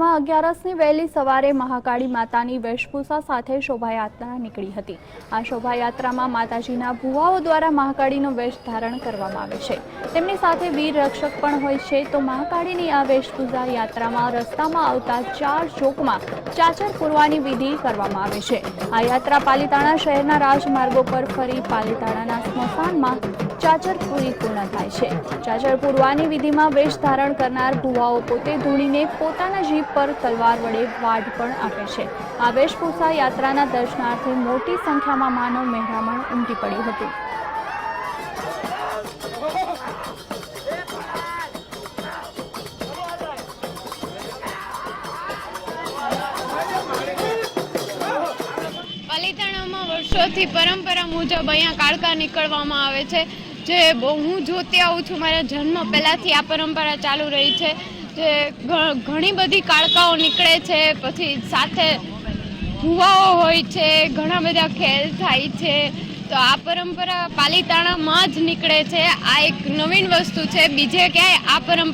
માં અગિયારસની વહેલી સવારે મહાકાળી માતાની વેશભૂષા સાથે શોભાયાત્રા નીકળી હતી. આ શોભાયાત્રામાં માતાજીના ભુવાઓ દ્વારા મહાકાળીનો વેશ ધારણ કરવામાં આવે છે. તેમની સાથે વીર રક્ષક પણ હોય છે. તો મહાકાળીની આ વેશભૂષા યાત્રામાં રસ્તામાં આવતા ચાર ચોકમાં ચાચર પૂરવાની વિધિ કરવામાં આવે છે. આ યાત્રા પાલીતાણા શહેરના રાજમાર્ગો પર ફરી પાલીતાણાના સ્મશાનમાં ચાચર પૂરી પૂર્ણ થાય છે. ચાચર પૂરવાની વિધિમાં વેશ ધારણ કરનાર ભુવાઓ પોતે ધૂણીને પોતાના જીભ પર તલવાર વડે વાઢ પણ આપે છે. આ વેશભૂષા યાત્રાના દર્શનાર્થે મોટી સંખ્યામાં માનવ મહેરામણ ઉમટી પડ્યું હતું. પાલિતાણામાં વર્ષોથી પરંપરા મુજબ અહીંયા કાળકા નીકળવામાં આવે છે. જે હું જોતી આવું છું, મારા જન્મ પહેલાંથી આ પરંપરા ચાલુ રહી છે. જે ઘણી બધી કાળકાઓ નીકળે છે, પછી સાથે ભૂવાઓ હોય છે, ઘણા બધા ખેલ થાય છે, તો આ પરંપરા પાલીતાણામાં જ નીકળે છે. આ એક નવીન વસ્તુ છે. બીજે ક્યાંય આ પરંપરા